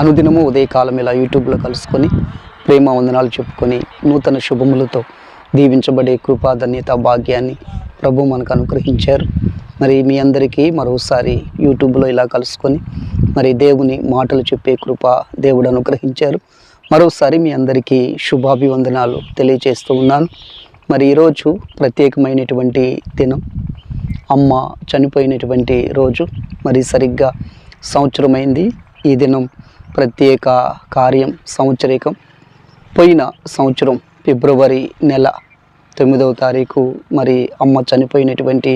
అనుదినము ఉదయకాలం ఇలా యూట్యూబ్లో కలుసుకొని ప్రేమ వందనాలు చెప్పుకొని నూతన శుభములతో దీవించబడే కృపా ధన్యత భాగ్యాన్ని ప్రభు మనకు అనుగ్రహించారు. మరి మీ అందరికీ మరోసారి యూట్యూబ్లో ఇలా కలుసుకొని మరి దేవుని మాటలు చెప్పే కృప దేవుడు అనుగ్రహించారు. మరోసారి మీ అందరికీ శుభాభివందనాలు తెలియజేస్తూ ఉన్నాను. మరి ఈరోజు ప్రత్యేకమైనటువంటి దినం అమ్మ చనిపోయినటువంటి రోజు. మరి సరిగ్గా సంవత్సరమైంది. ఈ దినం ప్రత్యేక కార్యం సంవత్సరికం పోయిన సంవత్సరం ఫిబ్రవరి నెల తొమ్మిదవ తారీఖు. మరి అమ్మ చనిపోయినటువంటి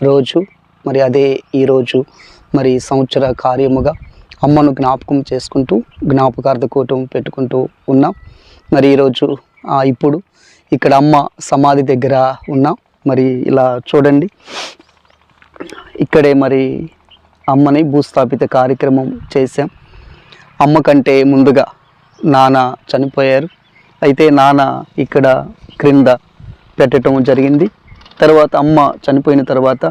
రోజు మరి అదే ఈరోజు మరి సంవత్సర కార్యముగా అమ్మను జ్ఞాపకం చేసుకుంటూ జ్ఞాపకార్థ కూటం పెట్టుకుంటూ ఉన్నాం మరి ఈరోజు ఇప్పుడు ఇక్కడ అమ్మ సమాధి దగ్గర ఉన్నాం మరి ఇలా చూడండి. ఇక్కడే మరి అమ్మని భూస్థాపిత కార్యక్రమం చేశాం. అమ్మ కంటే ముందుగా నాన్న చనిపోయారు. అయితే నాన్న ఇక్కడ క్రింద పెట్టడం జరిగింది. తర్వాత అమ్మ చనిపోయిన తర్వాత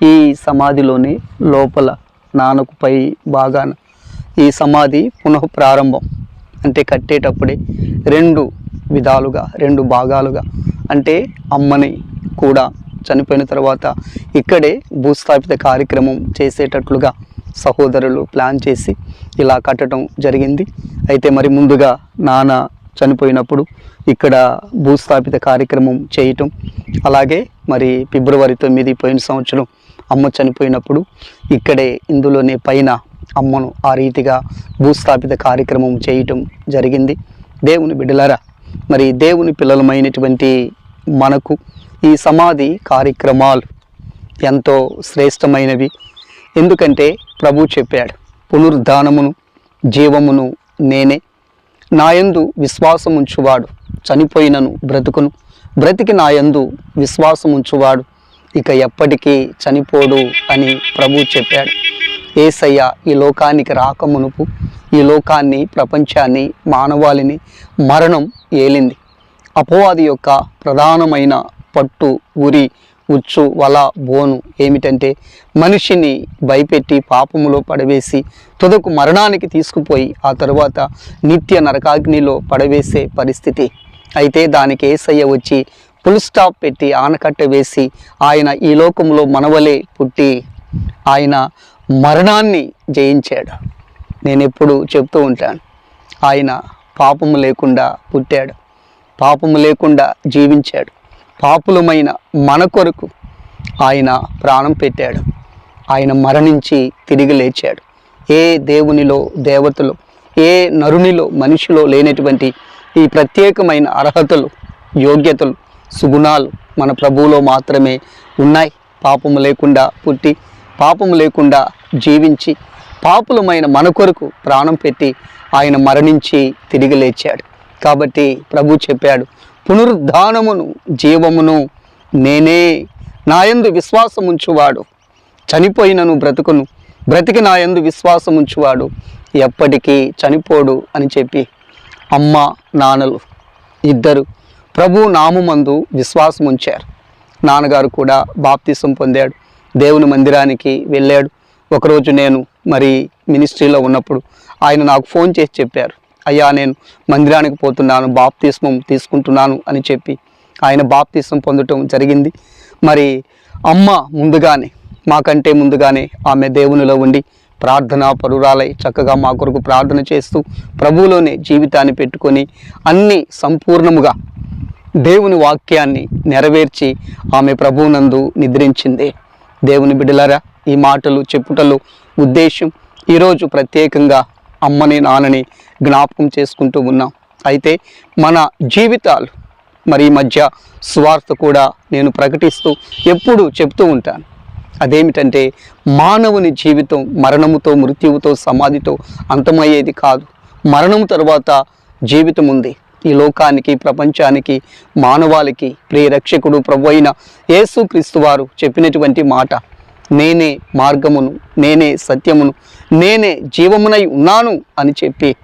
ఈ సమాధిలోని లోపల నాన్నకు పై భాగాన ఈ సమాధి పునః ప్రారంభం అంటే కట్టేటప్పుడే రెండు విధాలుగా రెండు భాగాలుగా అంటే అమ్మని కూడా చనిపోయిన తర్వాత ఇక్కడే భూస్థాపిత కార్యక్రమం చేసేటట్లుగా సహోదరులు ప్లాన్ చేసి ఇలా కట్టడం జరిగింది. అయితే మరి ముందుగా నాన్న చనిపోయినప్పుడు ఇక్కడ భూస్థాపిత కార్యక్రమం చేయటం అలాగే మరి ఫిబ్రవరి తొమ్మిది పోయిన సంవత్సరం అమ్మ చనిపోయినప్పుడు ఇక్కడే ఇందులోనే పైన అమ్మను ఆ రీతిగా భూస్థాపిత కార్యక్రమం చేయటం జరిగింది. దేవుని బిడ్డలారా మరి దేవుని పిల్లలమైనటువంటి మనకు ఈ సమాధి కార్యక్రమాలు ఎంతో శ్రేష్టమైనవి. ఎందుకంటే ప్రభు చెప్పాడు పునరుద్ధానమును జీవమును నేనే. నాయందు విశ్వాసముంచువాడు చనిపోయినను బ్రతుకును. బ్రతికి నాయందు విశ్వాసముంచువాడు ఇక ఎప్పటికీ చనిపోడు అని ప్రభు చెప్పాడు. ఏసయ్య ఈ లోకానికి రాకమునుపు ఈ లోకాన్ని ప్రపంచాన్ని మానవాళిని మరణం ఏలింది. అపవాది యొక్క ప్రధానమైన పట్టు ఉరి ఉచ్చు వల బోను ఏమిటంటే మనిషిని భయపెట్టి పాపములో పడవేసి తుదకు మరణానికి తీసుకుపోయి ఆ తరువాత నిత్య నరకాగ్నిలో పడవేసే పరిస్థితి. అయితే దానికి ఏసయ్య వచ్చి ఫుల్ స్టాప్ పెట్టి ఆనకట్ట వేసి ఆయన ఈ లోకంలో మనవలే పుట్టి ఆయన మరణాన్ని జయించాడు. నేను ఎప్పుడు చెప్తూ ఉంటాను ఆయన పాపము లేకుండా పుట్టాడు పాపము లేకుండా జీవించాడు. పాపులమైన మన కొరకు ఆయన ప్రాణం పెట్టాడు. ఆయన మరణించి తిరిగి లేచాడు. ఏ దేవునిలో దేవతలు ఏ నరునిలో మనిషిలో లేనటువంటి ఈ ప్రత్యేకమైన అర్హతలు యోగ్యతలు సుగుణాలు మన ప్రభువులో మాత్రమే ఉన్నాయి. పాపము లేకుండా పుట్టి పాపము లేకుండా జీవించి పాపులమైన మన కొరకు ప్రాణం పెట్టి ఆయన మరణించి తిరిగి లేచాడు. కాబట్టి ప్రభు చెప్పాడు పునరుద్ధానమును జీవమును నేనే. నాయందు విశ్వాసముంచువాడు. చనిపోయినను బ్రతుకును. బ్రతికి నాయందు విశ్వాసముంచువాడు. ఎప్పటికీ చనిపోడు అని చెప్పి అమ్మ నాన్నలు ఇద్దరు ప్రభు నామందు విశ్వాసం ఉంచారు నాన్నగారు కూడా బాప్తిసం పొందాడు. దేవుని మందిరానికి వెళ్ళాడు. ఒకరోజు నేను మరి మినిస్ట్రీలో ఉన్నప్పుడు ఆయన నాకు ఫోన్ చేసి చెప్పారు. అయ్యా నేను మందిరానికి పోతున్నాను బాప్తీస్మం తీసుకుంటున్నాను అని చెప్పి ఆయన బాప్తీసం పొందటం జరిగింది. మరి అమ్మ ముందుగానే మాకంటే ముందుగానే ఆమె దేవునిలో ఉండి ప్రార్థనా పరురాలై చక్కగా మా కొరకు ప్రార్థన చేస్తూ ప్రభువులోనే జీవితాన్ని పెట్టుకొని అన్ని సంపూర్ణముగా దేవుని వాక్యాన్ని నెరవేర్చి ఆమె ప్రభువునందు నిద్రించింది. దేవుని బిడ్డలారా ఈ మాటలు చెప్పుటలో ఉద్దేశం ఈరోజు ప్రత్యేకంగా అమ్మని నాన్నని జ్ఞాపకం చేసుకుంటూ ఉన్నాం. అయితే మన జీవితాలు మరి ఈ మధ్య స్వార్థ కూడా నేను ప్రకటిస్తూ ఎప్పుడూ చెప్తూ ఉంటాను. అదేమిటంటే మానవుని జీవితం మరణముతో మృత్యువుతో సమాధితో అంతమయ్యేది కాదు. మరణం తర్వాత జీవితం ఉంది. ఈ లోకానికి ప్రపంచానికి మానవాళికి ప్రియ రక్షకుడు ప్రభు అయిన యేసుక్రీస్తు వారు చెప్పినటువంటి మాట. నేనే మార్గమును నేనే సత్యమును నేనే జీవమునై ఉన్నాను అని చెప్పి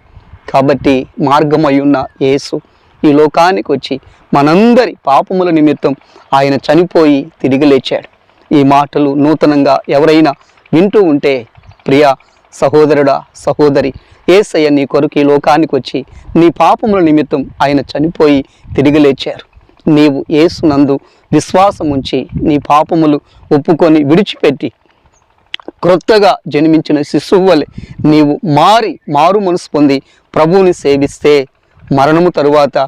కాబట్టి మార్గమై ఉన్న యేసు ఈ లోకానికి వచ్చి మనందరి పాపముల నిమిత్తం ఆయన చనిపోయి తిరిగి లేచాడు. ఈ మాటలు నూతనంగా ఎవరైనా వింటూ ఉంటే ప్రియ సహోదరుడా సహోదరి ఏసయ్య నీ కొరకు ఈ లోకానికి వచ్చి నీ పాపముల నిమిత్తం ఆయన చనిపోయి తిరిగి లేచారు. నీవు ఏసునందు విశ్వాసముంచి నీ పాపములు ఒప్పుకొని విడిచిపెట్టి క్రొత్తగా జన్మించిన శిశువు వలె నీవు మారి మారు మనసు పొంది ప్రభువుని సేవిస్తే మరణము తరువాత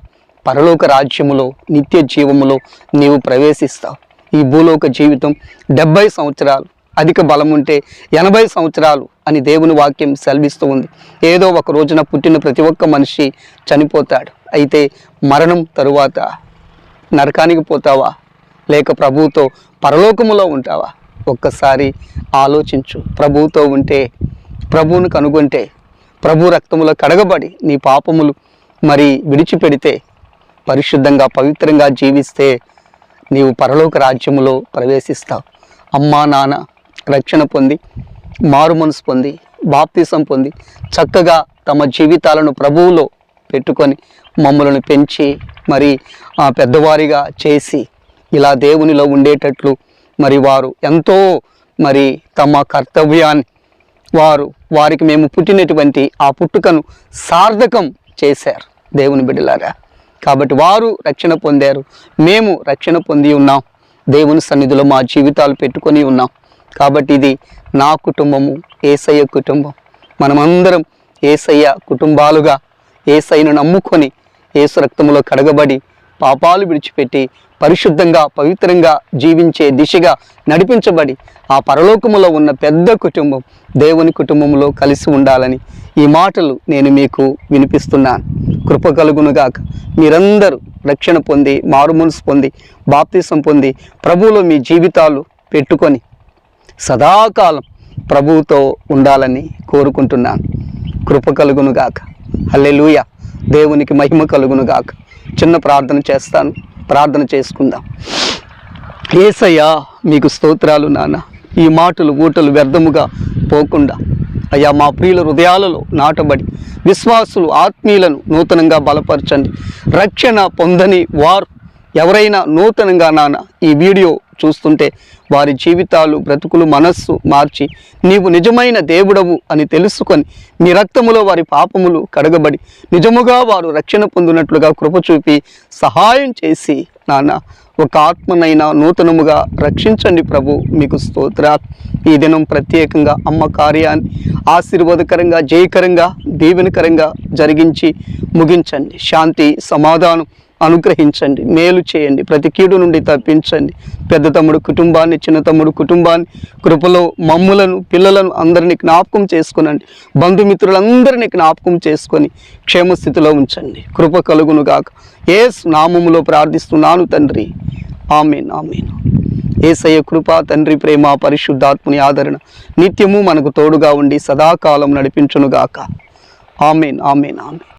పరలోక రాజ్యములో నిత్య జీవములో నీవు ప్రవేశిస్తావు. ఈ భూలోక జీవితం డెబ్బై సంవత్సరాలు అధిక బలం ఉంటే ఎనభై సంవత్సరాలు అని దేవుని వాక్యం సెలవిస్తూ ఉంది. ఏదో ఒక రోజున పుట్టిన ప్రతి ఒక్క మనిషి చనిపోతాడు. అయితే మరణం తరువాత నరకానికి పోతావా? లేక ప్రభువుతో పరలోకములో ఉంటావా? ఒక్కసారి ఆలోచించు. ప్రభువుతో ఉంటే ప్రభువును కనుగొంటే ప్రభు రక్తములో కడగబడి నీ పాపములు మరి విడిచిపెడితే పరిశుద్ధంగా పవిత్రంగా జీవిస్తే నీవు పరలోక రాజ్యములో ప్రవేశిస్తావు. అమ్మా నాన్న రక్షణ పొంది మారు మనసు పొంది బాప్తీసం పొంది చక్కగా తమ జీవితాలను ప్రభువులో పెట్టుకొని మమ్మలను పెంచి మరి ఆ పెద్దవారిగా చేసి ఇలా దేవునిలో ఉండేటట్లు మరి వారు ఎంతో మరి తమ కర్తవ్యాన్ని వారు వారికి మేము పుట్టినటువంటి ఆ పుట్టుకను సార్థకం చేశారు దేవుని బిడ్డలారా. కాబట్టి వారు రక్షణ పొందారు మేము రక్షణ పొంది ఉన్నాం దేవుని సన్నిధిలో మా జీవితాలు పెట్టుకొని ఉన్నాం. కాబట్టి ఇది నా కుటుంబము ఏసయ్య కుటుంబం. మనమందరం ఏసయ్య కుటుంబాలుగా ఏసైను నమ్ముకొని ఏసు రక్తములో కడగబడి పాపాలు విడిచిపెట్టి పరిశుద్ధంగా పవిత్రంగా జీవించే దిశగా నడిపించబడి ఆ పరలోకములో ఉన్న పెద్ద కుటుంబం దేవుని కుటుంబంలో కలిసి ఉండాలని ఈ మాటలు నేను మీకు వినిపిస్తున్నాను. కృప కలుగునుగాక మీరందరూ రక్షణ పొంది మారుమనసు పొంది బాప్తిసం పొంది ప్రభువులో మీ జీవితాలు పెట్టుకొని సదాకాలం ప్రభువుతో ఉండాలని కోరుకుంటున్నాను. కృప కలుగునుగాక హల్లెలూయ. దేవునికి మహిమ కలుగునుగాక చిన్న ప్రార్థన చేస్తాను. ప్రార్థన చేసుకుందాం. ఏసయ్యా మీకు స్తోత్రాలు నాన్న. ఈ మాటలు ఊటలు వ్యర్థముగా పోకుండా. అయ్యా మా ప్రియుల హృదయాలలో నాటబడి విశ్వాసులు ఆత్మీయులను నూతనంగా బలపరచండి. రక్షణ పొందని వారు ఎవరైనా నూతనంగా నాన్న ఈ వీడియో చూస్తుంటే వారి జీవితాలు బ్రతుకులు మనస్సు మార్చి నీవు నిజమైన దేవుడవు అని తెలుసుకొని నీ రక్తములో వారి పాపములు కడగబడి నిజముగా వారు రక్షణ పొందినట్లుగా కృప చూపి సహాయం చేసి నాన్న ఒక ఆత్మనైనా నూతనముగా రక్షించండి ప్రభు మీకు స్తోత్ర. ఈ దినం ప్రత్యేకంగా అమ్మ కార్యాన్ని ఆశీర్వాదకరంగా జయకరంగా దీవెనకరంగా జరిగించి ముగించండి. శాంతి సమాధానం. అనుగ్రహించండి మేలు చేయండి ప్రతి కీడు నుండి తప్పించండి. పెద్ద తమ్ముడు కుటుంబాన్ని చిన్న తమ్ముడు కుటుంబాన్ని కృపలో మమ్ములను పిల్లలను అందరినీ జ్ఞాపకం చేసుకునండి. బంధుమిత్రులందరినీ జ్ఞాపకం చేసుకొని క్షేమస్థితిలో ఉంచండి. కృప కలుగును గాక. ఏ నామములో ప్రార్థిస్తున్నాను తండ్రి. Amen amen. ఏసయ్య కృప తండ్రి ప్రేమ పరిశుద్ధాత్ముని ఆదరణ నిత్యము మనకు తోడుగా ఉండి సదాకాలం నడిపించునుగాక. Amen amen amen.